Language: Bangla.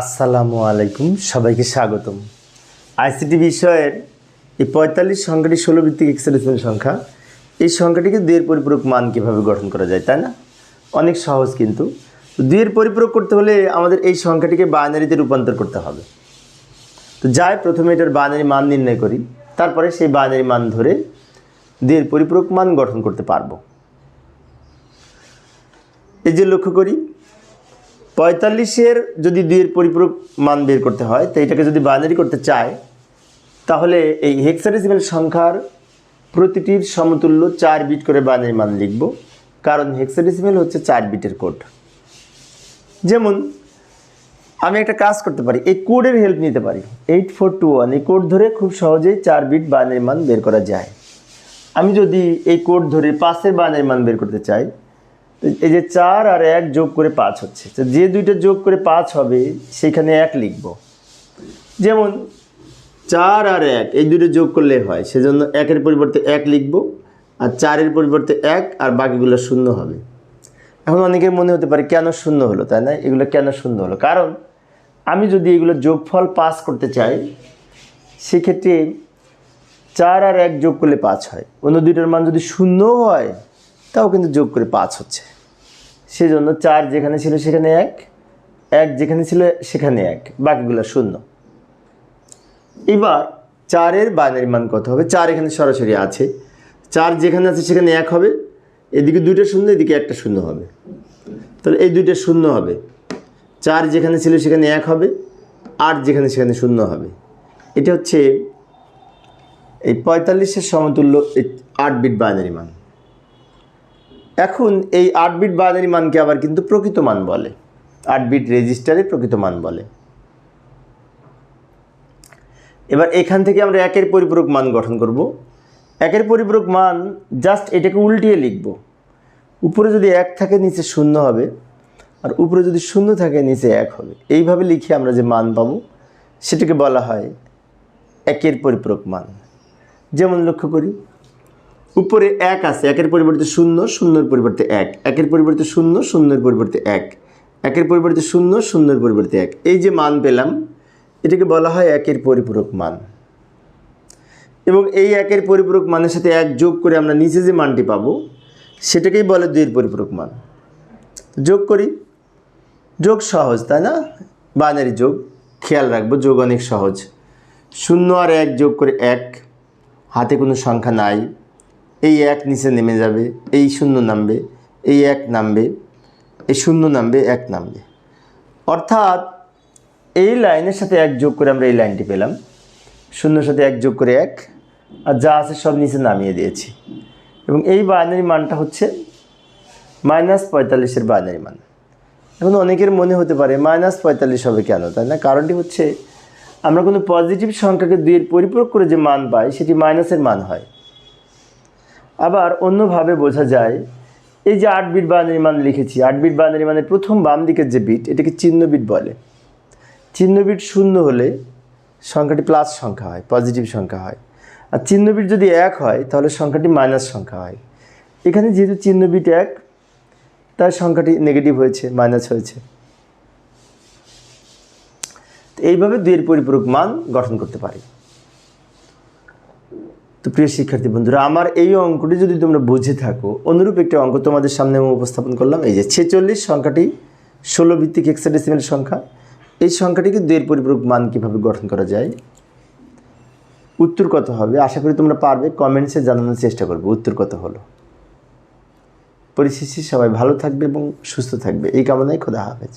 আসসালামু আলাইকুম, সবাইকে স্বাগতম। আইসিটি বিষয়ের এই পঁয়তাল্লিশ সংখ্যাটি ষোলো ভিত্তিক এক্সেলেশন সংখ্যা। এই সংখ্যাটিকে দুইয়ের পরিপূরক মান কীভাবে গঠন করা যায়, তাই না? অনেক সহজ কিন্তু। দুইয়ের পরিপূরক করতে হলে আমাদের এই সংখ্যাটিকে বাইনারিতে রূপান্তর করতে হবে। তো যাই, প্রথমে এটার বাইনারি মান নির্ণয় করি, তারপরে সেই বাইনারি মান ধরে দুইয়ের পরিপূরক মান গঠন করতে পারব। এই যে লক্ষ্য করি পঁয়তাল্লিশের যদি দুইয়ের পরিপূরক মান বের করতে হয়, তো এটাকে যদি বাইনারি করতে চায়, তাহলে এই হেক্সাডেসিমেল সংখ্যার প্রতিটির সমতুল্য চার বিট করে বাইনারি মান লিখব, কারণ হেক্সাডেসিমেল হচ্ছে চার বিটের কোড যেমন, আমি একটা কাজ করতে পারি, এই কোডের হেল্প নিতে পারি। এইট ফোর টু ওয়ান এই কোড ধরে খুব সহজেই চার বিট বাইনারি মান বের করা যায়। আমি যদি এই কোড ধরে পাঁচের বাইনারি মান বের করতে চাই এই যে চার আর এক যোগ করে পাঁচ হচ্ছে। তো যে দুইটা যোগ করে পাঁচ হবে, সেখানে এক লিখব। যেমন চার আর এক, এই দুটো যোগ করলে হয়, সেজন্য একের পরিবর্তে এক লিখব, আর চারের পরিবর্তে এক, আর বাকিগুলো শূন্য হবে। এখন অনেকের মনে হতে পারে, কেন শূন্য হলো, তাই না? এগুলো কেন শূন্য হলো? কারণ আমি যদি এগুলো যোগফল পাস করতে চাই, সেক্ষেত্রে চার আর এক যোগ করলে পাঁচ হয়। অন্য দুইটার মান যদি শূন্য হয় তাও কিন্তু যোগ করে পাঁচ হচ্ছে। সেজন্য চার যেখানে ছিল সেখানে এক এক যেখানে ছিল সেখানে এক, বাকিগুলো শূন্য। এবার চারের বাইনারি মান কত হবে? চার এখানে সরাসরি আছে। চার যেখানে আছে সেখানে এক হবে। এদিকে দুইটা শূন্য, এদিকে একটা শূন্য হবে। তাহলে এই দুইটা শূন্য হবে। চার যেখানে ছিল সেখানে এক হবে। আট যেখানে সেখানে শূন্য হবে। এটা হচ্ছে এই পঁয়তাল্লিশের সমতুল্য আট বিট বাইনারি মান। এখন এই আট বিট বাইনারি মানকে আবার কিন্তু প্রকৃত মান বলে। আট বিট রেজিস্টারে প্রকৃত মান বলে। এবার এখান থেকে আমরা একের পরিপূরক মান গঠন করব। একের পরিপূরক মান জাস্ট এটাকে উল্টিয়ে লিখব। উপরে যদি এক থাকে, নিচে শূন্য হবে। আর উপরে যদি শূন্য থাকে, নিচে এক হবে। এইভাবে লিখে আমরা যে মান পাবো, সেটাকে বলা হয় একের পরিপূরক মান। যেমন লক্ষ্য করি উপরে এক আছে, একের পরিবর্তে শূন্য, শূন্যর পরিবর্তে এক। একের পরিবর্তে শূন্য, শূন্যের পরিবর্তে এক। একের পরিবর্তে শূন্য, শূন্যের পরিবর্তে এক। এই যে মান পেলাম, এটাকে বলা হয় একের পরিপূরক মান। এবং এই একের পরিপূরক মানের সাথে এক যোগ করে আমরা নিচে যে মানটি পাবো, সেটাকেই বলে দুইয়ের পরিপূরক মান। যোগ করি। যোগ সহজ, তাই না? বাইনারি যোগ, খেয়াল রাখব, যোগ অনেক সহজ। শূন্য আর এক যোগ করে এক, হাতে কোনো সংখ্যা নাই। এই এক নিচে নেমে যাবে, এই শূন্য নামবে, এই এক নামবে, এই শূন্য নামবে, এক নামবে। অর্থাৎ এই লাইনের সাথে এক যোগ করে আমরা এই লাইনটি পেলাম। শূন্যর সাথে এক যোগ করে এক, আর যা আছে সব নিচে নামিয়ে দিয়েছি। এবং এই বাইনারি মানটা হচ্ছে মাইনাস পঁয়তাল্লিশের বাইনারি মান। এখন অনেকের মনে হতে পারে মাইনাস পঁয়তাল্লিশ হবে কেন, তাই না? কারণটি হচ্ছে আমরা কোনো পজিটিভ সংখ্যাকে দুইয়ের পরিপূরক করে যে মান পাই, সেটি মাইনাসের মান হয়। আবার অন্যভাবে বোঝা যায়, এই যে আট বিট বাইনারি মান লিখেছি, আট বিট বাইনারি মানের প্রথম বাম দিকের যে বিট, এটাকে চিহ্ন বিট বলে। চিহ্ন বিট শূন্য হলে সংখ্যাটি প্লাস সংখ্যা হয়, পজিটিভ সংখ্যা হয়। আর চিহ্ন বিট যদি এক হয়, তাহলে সংখ্যাটি মাইনাস সংখ্যা হয়। এখানে যেহেতু চিহ্ন বিট এক তার সংখ্যাটি নেগেটিভ হয়েছে, মাইনাস হয়েছে। এইভাবে দুইয়ের পরিপূরক মান গঠন করতে পারি। তো প্রিয় শিক্ষার্থী বন্ধুরা, আমার এই অঙ্কটি যদি তোমরা বুঝে থাকো, অনুরূপ একটি অঙ্ক তোমাদের সামনে আমি উপস্থাপন করলাম। এই যে ছেচল্লিশ সংখ্যাটি ষোলো ভিত্তিক হেক্সাডেসিমেল সংখ্যা। এই সংখ্যাটিকে দুইয়ের পরিপূরক মান কীভাবে গঠন করা যায়? উত্তর কত হবে? আশা করি তোমরা পারবে কমেন্টসে জানানোর চেষ্টা করবে, উত্তর কত হলো। পরিশেষে সবাই ভালো থাকবে এবং সুস্থ থাকবে। এই কামনায় খোদা হাফেজ।